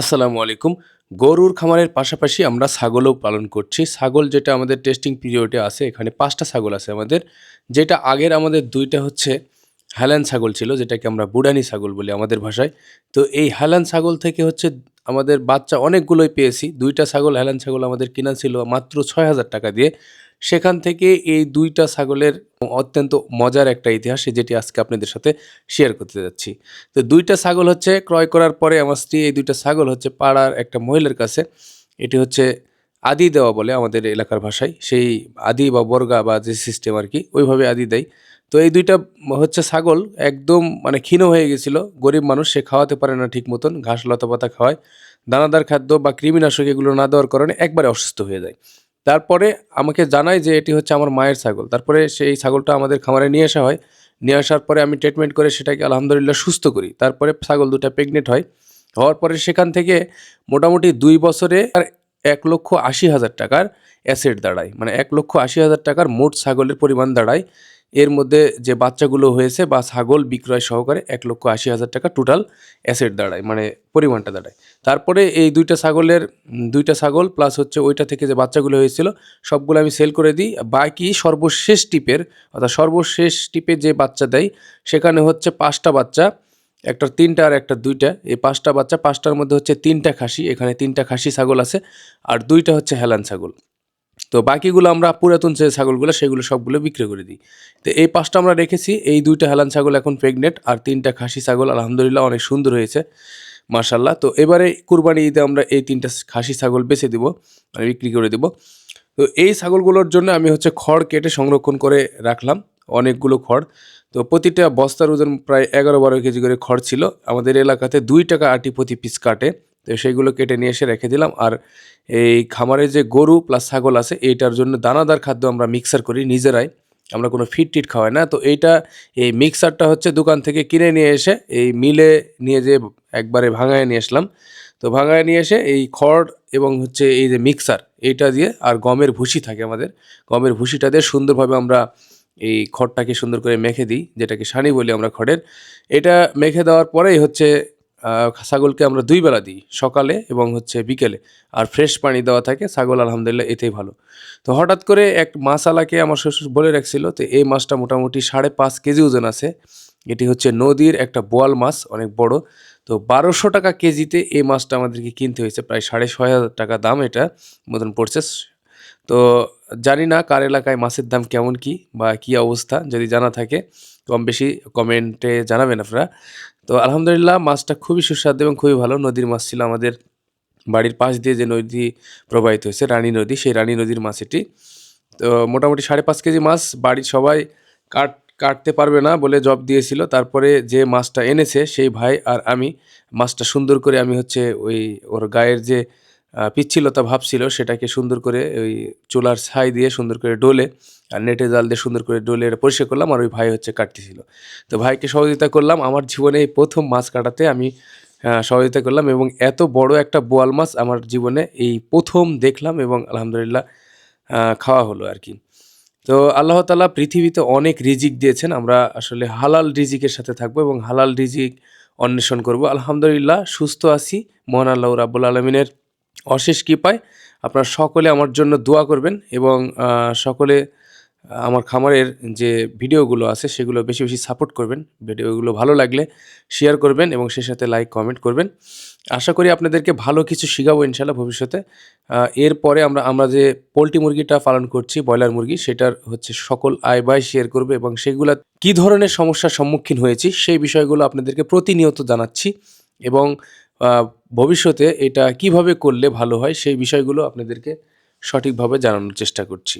আসসালামু আলাইকুম। গরুর খামারের পাশাপাশি আমরা ছাগলও পালন করছি। ছাগল যেটা আমাদের টেস্টিং পিরিয়ডে আছে, এখানে পাঁচটা ছাগল আছে আমাদের। যেটা আগের আমাদের দুইটা হচ্ছে হালান ছাগল ছিল, যেটাকে আমরা বুড়ানি ছাগল বলি আমাদের ভাষায়। তো এই হালান ছাগল থেকে হচ্ছে আমাদের বাচ্চা অনেকগুলোই পেয়েছি। দুইটা ছাগল, হেলান ছাগল আমাদের কিনা ছিল মাত্র ছয় হাজার টাকা দিয়ে। সেখান থেকে এই দুইটা ছাগলের অত্যন্ত মজার একটা ইতিহাস যেটি আজকে আপনাদের সাথে শেয়ার করতে যাচ্ছি। তো দুইটা ছাগল হচ্ছে, ক্রয় করার পরে আমার স্ত্রী এই দুইটা ছাগল হচ্ছে পাড়ার একটা মহিলার কাছে। এটি হচ্ছে আদি দেওয়া বলে আমাদের এলাকার ভাষায়, সেই আদি বা বর্গা বা যে সিস্টেম আর কি, ওইভাবে আদি দেয়। তো এই দুইটা হচ্ছে ছাগল, একদম মানে ক্ষীণ হয়ে গেছিল, গরিব মানুষ, সে খাওয়াতে পারে না ঠিক মতন, ঘাস, লতা পাতা খাওয়ায়। দানাদার খাদ্য বা কৃমিনাশক এগুলো না দেওয়ার কারণে একবারে অসুস্থ হয়ে যায়। তারপরে আমাকে জানায় যে এটি হচ্ছে আমার মায়ের ছাগল। তারপরে সেই ছাগলটা আমাদের খামারে নিয়ে আসা হয়। নিয়ে আসার পরে আমি ট্রিটমেন্ট করে সেটাকে আলহামদুলিল্লাহ সুস্থ করি। তারপরে ছাগল দুটা প্রেগনেন্ট হয়। হওয়ার পরে সেখান থেকে মোটামুটি দুই বছরে আর এক লক্ষ আশি হাজার টাকার অ্যাসেট দাঁড়ায়। মানে এক লক্ষ আশি হাজার টাকার মোট ছাগলের পরিমাণ দাঁড়ায়। এর মধ্যে যে বাচ্চাগুলো হয়েছে বা ছাগল বিক্রয় সহকারে এক লক্ষ আশি হাজার টাকা টোটাল অ্যাসেট দাঁড়ায় মানে পরিমাণটা দাঁড়ায়। তারপরে এই দুইটা ছাগলের, দুইটা ছাগল প্লাস হচ্ছে ওইটা থেকে যে বাচ্চাগুলো হয়েছিল, সবগুলো আমি সেল করে দিই। বাকি সর্বশেষ টিপের, অর্থাৎ সর্বশেষ টিপে যে বাচ্চা দেয়, সেখানে হচ্ছে পাঁচটা বাচ্চা একটা তিনটা আর একটা দুইটা। এই পাঁচটা বাচ্চা, পাঁচটার মধ্যে হচ্ছে তিনটা খাসি, এখানে তিনটা খাসি ছাগল আছে, আর দুইটা হচ্ছে হেলান ছাগল। তো বাকিগুলো আমরা পুরাতন যে ছাগলগুলো, সেগুলো সবগুলো বিক্রি করে দিই। তো এই পাঁচটা আমরা রেখেছি, এই দুইটা হেলান ছাগল এখন প্রেগনেন্ট আর তিনটা খাসি ছাগল আলহামদুলিল্লাহ অনেক সুন্দর হয়েছে মার্শাল্লাহ তো এবারে কুরবানি ঈদে আমরা এই তিনটা খাসি ছাগল বেছে দিব, বিক্রি করে দিব। তো এই ছাগলগুলোর জন্য আমি হচ্ছে খড় কেটে সংরক্ষণ করে রাখলাম। অনেকগুলো খড়। তো প্রতিটা বস্তার ওজন প্রায় এগারো বারো কেজি করে খড় ছিল। আমাদের এলাকাতে দুই টাকা আটি প্রতি পিস কাটে। তো সেইগুলো কেটে নিয়ে এসে রেখে দিলাম। আর এই খামারে যে গরু প্লাস ছাগল আছে, এইটার জন্য দানাদার খাদ্য আমরা মিক্সার করি নিজেরাই। আমরা কোনো ফিট টিট খাওয়াই না। তো এইটা, এই মিক্সারটা হচ্ছে দোকান থেকে কিনে নিয়ে এসে এই মিলে নিয়ে যে একবারে ভাঙায় নিয়ে আসলাম। তো ভাঙায় নিয়ে এসে এই খড় এবং হচ্ছে এই যে মিক্সার এইটা দিয়ে আর গমের ভুসি থাকে আমাদের। গমের ভুসিটা দিয়ে সুন্দরভাবে আমরা এই খড়টাকে সুন্দর করে মেখে দিই, যেটাকে সানি বলি আমরা খড়ের। এটা মেখে দেওয়ার পরেই হচ্ছে ছাগলকে আমরা দুই বেলা দিই, সকালে এবং হচ্ছে বিকেলে। আর ফ্রেশ পানি দেওয়া থাকে, ছাগল আলহামদুলিল্লাহ এতেই ভালো। তো হঠাৎ করে এক মাছালাকে আমার শ্বশুর বলে রাখছিল, তো এই মাছটা মোটামুটি সাড়ে পাঁচ কেজি ওজন আছে। এটি হচ্ছে নদীর একটা বোয়াল মাছ, অনেক বড়। তো বারোশো টাকা কেজিতে এই মাছটা আমাদেরকে কিনতে হয়েছে, প্রায় সাড়ে ছয় হাজার টাকা দাম এটা, মতন পড়ছে তো জানি না কার এলাকায় মাছের দাম কেমন কি বা কি অবস্থা, যদি জানা থাকে কম বেশি কমেন্টে জানাবেন আপনারা। তো আলহামদুলিল্লাহ মাছটা খুবই সুস্বাদু এবং খুবই ভালো। নদীর মাছ ছিল আমাদের বাড়ির পাশ দিয়ে যে নদী প্রবাহিত হয়েছে, রানী নদী, সেই রানী নদীর মাছ এটি। তো মোটামুটি সাড়ে পাঁচ কেজি মাছ বাড়ির সবাই কাট, কাটতে পারবে না বলে জব দিয়েছিল। তারপরে যে মাছটা এনেছে, সেই ভাই আর আমি মাছটা সুন্দর করে আমি হচ্ছে ওই ওর গায়ের যে পিচ্ছিলতা ভাব ছিল, সেটাকে সুন্দর করে ওই চুলার ছাই দিয়ে সুন্দর করে ডোলে আর নেটে জাল দিয়ে সুন্দর করে ডোলে এটা পরিষ্কার করলাম আর ওই ভাই হচ্ছে কাটতেছিল। তো ভাইকে সহযোগিতা করলাম, আমার জীবনে এই প্রথম মাছ কাটাতে আমি সহযোগিতা করলাম এবং এত বড় একটা বোয়াল মাছ আমার জীবনে এই প্রথম দেখলাম এবং আলহামদুলিল্লাহ খাওয়া হলো আর কি। তো আল্লাহ তালা পৃথিবীতে অনেক রিজিক দিয়েছেন, আমরা আসলে হালাল রিজিকের সাথে থাকব এবং হালাল রিজিক অন্বেষণ করব। আলহামদুলিল্লাহ সুস্থ আছি, মহান আল্লাহ রাবুল আলমিনের অশেষ কৃপায় আপনারা সকলে আমার জন্য দোয়া করবেন এবং সকলে আমার খামারের যে ভিডিওগুলো আছে সেগুলো বেশি বেশি সাপোর্ট করবেন। ভিডিওগুলো ভালো লাগলে শেয়ার করবেন এবং সে সাথে লাইক, কমেন্ট করবেন। আশা করি আপনাদেরকে ভালো কিছু শিখাবো ইনশাল্লাহ ভবিষ্যতে। এরপরে আমরা আমরা যে পোলট্রি মুরগিটা পালন করছি, ব্রয়লার মুরগি, সেটার হচ্ছে সকল আয় ব্যয় শেয়ার করবে এবং সেগুলো কী ধরনের সমস্যার সম্মুখীন হয়েছি সেই বিষয়গুলো আপনাদেরকে প্রতিনিয়ত জানাচ্ছি। এবং ভবিষ্যতে এটা কীভাবে করলে ভালো হয় সেই বিষয়গুলো আপনাদেরকে সঠিকভাবে জানানোর চেষ্টা করছি।